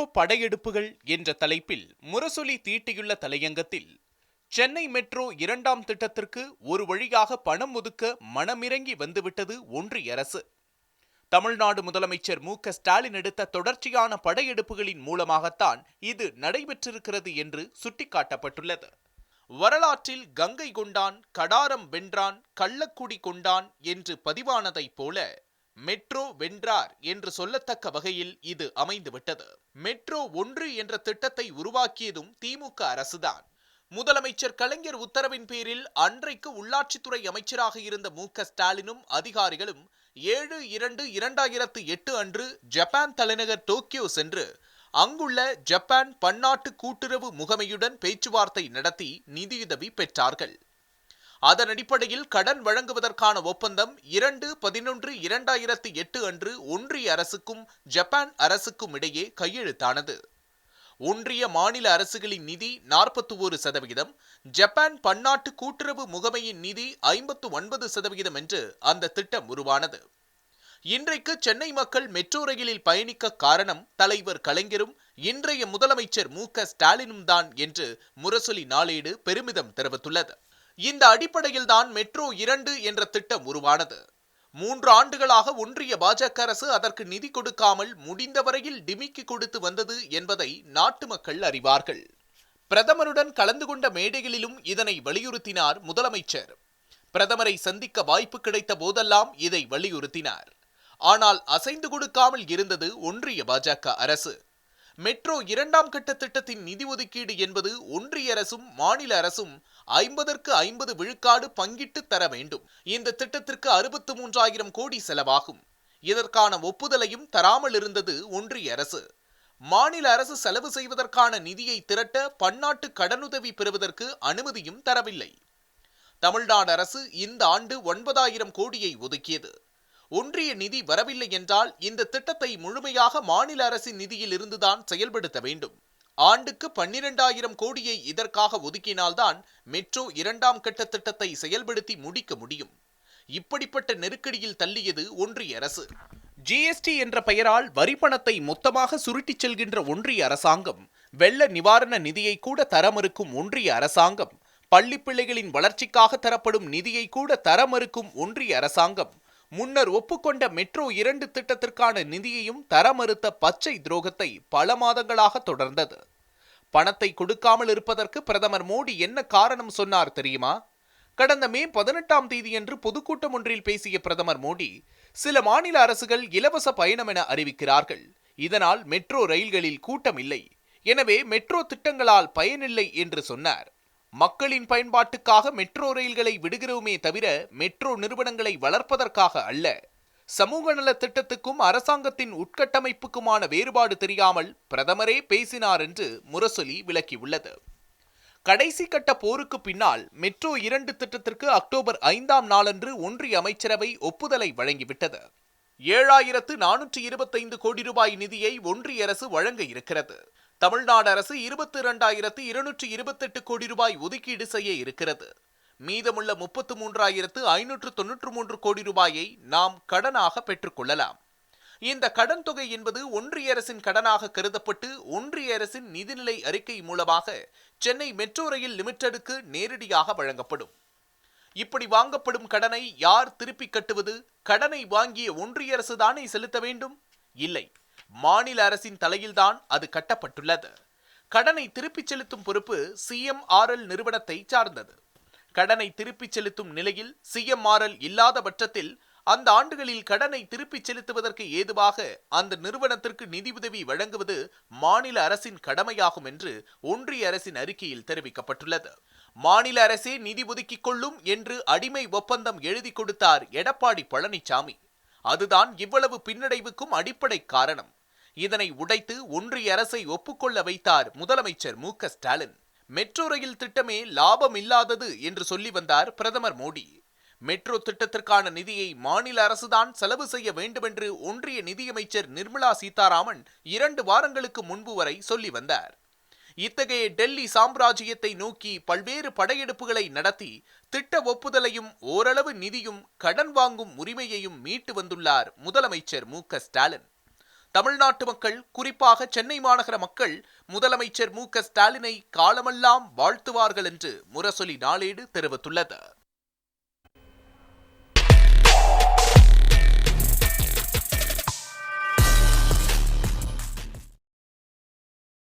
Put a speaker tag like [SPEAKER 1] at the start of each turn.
[SPEAKER 1] Metro படையெடுப்புகள் என்ற தலைப்பில் முரசொலி தீட்டியுள்ள தலையங்கத்தில் சென்னை மெட்ரோ இரண்டாம் திட்டத்திற்கு ஒரு வழியாக பணம் ஒதுக்க மனமிறங்கி வந்துவிட்டது ஒன்றிய அரசு. தமிழ்நாடு முதலமைச்சர் மு க ஸ்டாலின் எடுத்த தொடர்ச்சியான படையெடுப்புகளின் மூலமாகத்தான் இது நடைபெற்றிருக்கிறது என்று சுட்டிக்காட்டப்பட்டுள்ளது. வரலாற்றில் கங்கை கொண்டான் கடாரம் வென்றான் கள்ளக்குடி கொண்டான் என்று பதிவானதைப் போல மெட்ரோ வென்றார் என்று சொல்லத்தக்க வகையில் இது அமைந்துவிட்டது. மெட்ரோ ஒன்று என்ற திட்டத்தை உருவாக்கியதும் திமுக அரசுதான். முதலமைச்சர் கலைஞர் உத்தரவின் பேரில் அன்றைக்கு உள்ளாட்சித்துறை அமைச்சராக இருந்த மு க ஸ்டாலினும் அதிகாரிகளும் ஏழு இரண்டு இரண்டாயிரத்து எட்டு அன்று ஜப்பான் தலைநகர் டோக்கியோ சென்று அங்குள்ள ஜப்பான் பன்னாட்டு கூட்டுறவு முகமையுடன் பேச்சுவார்த்தை நடத்தி நிதியுதவி பெற்றார்கள். அதன் அடிப்படையில் கடன் வழங்குவதற்கான ஒப்பந்தம் இரண்டு பதினொன்று இரண்டாயிரத்தி எட்டு அன்று ஒன்றிய அரசுக்கும் ஜப்பான் அரசுக்கும் இடையே கையெழுத்தானது. ஒன்றிய மாநில அரசுகளின் நிதி நாற்பத்தி ஒரு சதவிகிதம் ஜப்பான் பன்னாட்டு கூட்டுறவு முகமையின் நிதி ஐம்பத்து ஒன்பது சதவிகிதம் என்று அந்த திட்டம் உருவானது. இன்றைக்கு சென்னை மக்கள் மெட்ரோ ரயிலில் பயணிக்க காரணம் தலைவர் கலைஞரும் இன்றைய முதலமைச்சர் மு க ஸ்டாலினும் தான் என்று முரசொலி நாளேடு பெருமிதம் தெரிவித்துள்ளது. இந்த அடிப்படையில் தான் மெட்ரோ இரண்டு என்ற திட்டம் உருவானது. மூன்று ஆண்டுகளாக ஒன்றிய பாஜக அரசு அதற்கு நிதி கொடுக்காமல் முடிந்தவரையில் டிமிக்கி கொடுத்து வந்தது என்பதை நாட்டு மக்கள் அறிவார்கள். பிரதமருடன் கலந்து கொண்ட மேடைகளிலும் இதனை வலியுறுத்தினார் முதலமைச்சர். பிரதமரை சந்திக்க வாய்ப்பு கிடைத்த போதெல்லாம் இதை வலியுறுத்தினார். ஆனால் அசைந்து கொடுக்காமல் இருந்தது ஒன்றிய பாஜக அரசு. மெட்ரோ இரண்டாம் கட்ட திட்டத்தின் நிதி ஒதுக்கீடு என்பது ஒன்றிய அரசும் மாநில அரசும் ஐம்பதற்கு ஐம்பது விழுக்காடு பங்கிட்டு தர வேண்டும். இந்த திட்டத்திற்கு அறுபத்து மூன்றாயிரம் கோடி செலவாகும். இதற்கான ஒப்புதலையும் தராமல் இருந்தது ஒன்றிய அரசு. மாநில அரசு செலவு செய்வதற்கான நிதியை திரட்ட பன்னாட்டு கடனுதவி பெறுவதற்கு அனுமதியும் தரவில்லை. தமிழ்நாடு அரசு இந்த ஆண்டு ஒன்பதாயிரம் கோடியை ஒதுக்கியது. ஒன்றிய நிதி வரவில்லை என்றால் இந்த திட்டத்தை முழுமையாக மாநில அரசின் நிதியில் இருந்துதான் செயல்படுத்த வேண்டும். ஆண்டுக்கு பன்னிரண்டாயிரம் கோடியை இதற்காக ஒதுக்கினால்தான் மெட்ரோ இரண்டாம் கட்ட திட்டத்தை செயல்படுத்தி முடிக்க முடியும். இப்படிப்பட்ட நெருக்கடியில் தள்ளியது ஒன்றிய அரசு. ஜிஎஸ்டி என்ற பெயரால் வரி பணத்தை மொத்தமாக சுருட்டிச் செல்கின்ற ஒன்றிய அரசாங்கம் வெள்ள நிவாரண நிதியை கூட தர மறுக்கும் ஒன்றிய அரசாங்கம் பள்ளி பிள்ளைகளின் வளர்ச்சிக்காக தரப்படும் நிதியை கூட தர மறுக்கும் ஒன்றிய அரசாங்கம் முன்னர் ஒப்புக்கொண்ட மெட்ரோ இரண்டு திட்டத்திற்கான நிதியையும் தர மறுத்த பச்சை துரோகத்தை பல மாதங்களாக தொடர்ந்தது. பணத்தை கொடுக்காமல் இருப்பதற்கு பிரதமர் மோடி என்ன காரணம் சொன்னார் தெரியுமா? கடந்த மே பதினெட்டாம் தேதியன்று பொதுக்கூட்டம் ஒன்றில் பேசிய பிரதமர் மோடி சில மாநில அரசுகள் இலவச பயணம் என அறிவிக்கிறார்கள். இதனால் மெட்ரோ ரயில்களில் கூட்டம் இல்லை. எனவே மெட்ரோ திட்டங்களால் பயனில்லை என்று சொன்னார். மக்களின் பயன்பாட்டுக்காக மெட்ரோ ரயில்களை விடுகிறோமே தவிர மெட்ரோ நிறுவனங்களை வளர்ப்பதற்காக அல்ல. சமூக நல திட்டத்துக்கும் அரசாங்கத்தின் உட்கட்டமைப்புக்குமான வேறுபாடு தெரியாமல் பிரதமரே பேசினார் என்று முரசொலி விளக்கியுள்ளது. கடைசி கட்ட போருக்கு பின்னால் மெட்ரோ இரண்டு திட்டத்திற்கு அக்டோபர் ஐந்தாம் நாளன்று ஒன்றிய அமைச்சரவை ஒப்புதலை வழங்கிவிட்டது. ஏழாயிரத்து நானூற்றி இருபத்தைந்து கோடி ரூபாய் நிதியை ஒன்றிய அரசு வழங்க இருக்கிறது. தமிழ்நாடு அரசு இருபத்தி இரண்டாயிரத்து இருநூற்றி இருபத்தெட்டு கோடி ரூபாய் ஒதுக்கீடு செய்ய இருக்கிறது. மீதமுள்ள முப்பத்து மூன்றாயிரத்து ஐநூற்று தொன்னூற்று மூன்று கோடி ரூபாயை நாம் கடனாக பெற்றுக்கொள்ளலாம் இந்த கடன் தொகை என்பது ஒன்றிய அரசின் கடனாக கருதப்பட்டு ஒன்றிய அரசின் நிதிநிலை அறிக்கை மூலமாக சென்னை மெட்ரோ ரயில் லிமிடெடுக்கு நேரடியாக வழங்கப்படும். இப்படி வாங்கப்படும் கடனை யார் திருப்பி கட்டுவது? கடனை வாங்கிய ஒன்றிய அரசு தானே செலுத்த வேண்டும்? இல்லை. மாநில அரசின் தலையில்தான் அது கட்டப்பட்டுள்ளது. கடனை திருப்பிச் செலுத்தும் பொறுப்பு சிஎம்ஆர்எல் நிறுவனத்தை சார்ந்தது. கடனை திருப்பிச் செலுத்தும் நிலையில் சிஎம்ஆர்எல் இல்லாத பட்சத்தில் அந்த ஆண்டுகளில் கடனை திருப்பிச் செலுத்துவதற்கு ஏதுவாக அந்த நிறுவனத்திற்கு நிதியுதவி வழங்குவது மாநில அரசின் கடமையாகும் என்று ஒன்றிய அரசின் அறிக்கையில் தெரிவிக்கப்பட்டுள்ளது. மாநில அரசே நிதி ஒதுக்கிக் கொள்ளும் என்று அடிமை ஒப்பந்தம் எழுதி கொடுத்தார் எடப்பாடி பழனிசாமி அதுதான் இவ்வளவு பின்னடைவுக்கும் அடிப்படை காரணம். இதனை உடைத்து ஒன்றிய அரசை ஒப்புக்கொள்ள வைத்தார் முதலமைச்சர் மு க ஸ்டாலின். மெட்ரோ ரயில் திட்டமே லாபம் இல்லாதது என்று சொல்லி வந்தார் பிரதமர் மோடி. மெட்ரோ திட்டத்திற்கான நிதியை மாநில அரசுதான் செலவு செய்ய வேண்டுமென்று ஒன்றிய நிதியமைச்சர் நிர்மலா சீதாராமன் இரண்டு வாரங்களுக்கு முன்பு வரை சொல்லி வந்தார். இத்தகைய டெல்லி சாம்ராஜ்யத்தை நோக்கி பல்வேறு படையெடுப்புகளை நடத்தி திட்ட ஒப்புதலையும் ஓரளவு நிதியும் கடன் வாங்கும் உரிமையையும் மீட்டு வந்துள்ளார் முதலமைச்சர் மு க ஸ்டாலின். தமிழ்நாட்டு மக்கள் குறிப்பாக சென்னை மாநகர மக்கள் முதலமைச்சர் மு க ஸ்டாலினை காலமெல்லாம் வாழ்த்துவார்கள் என்று முரசொலி நாளேடு தெரிவித்துள்ளது.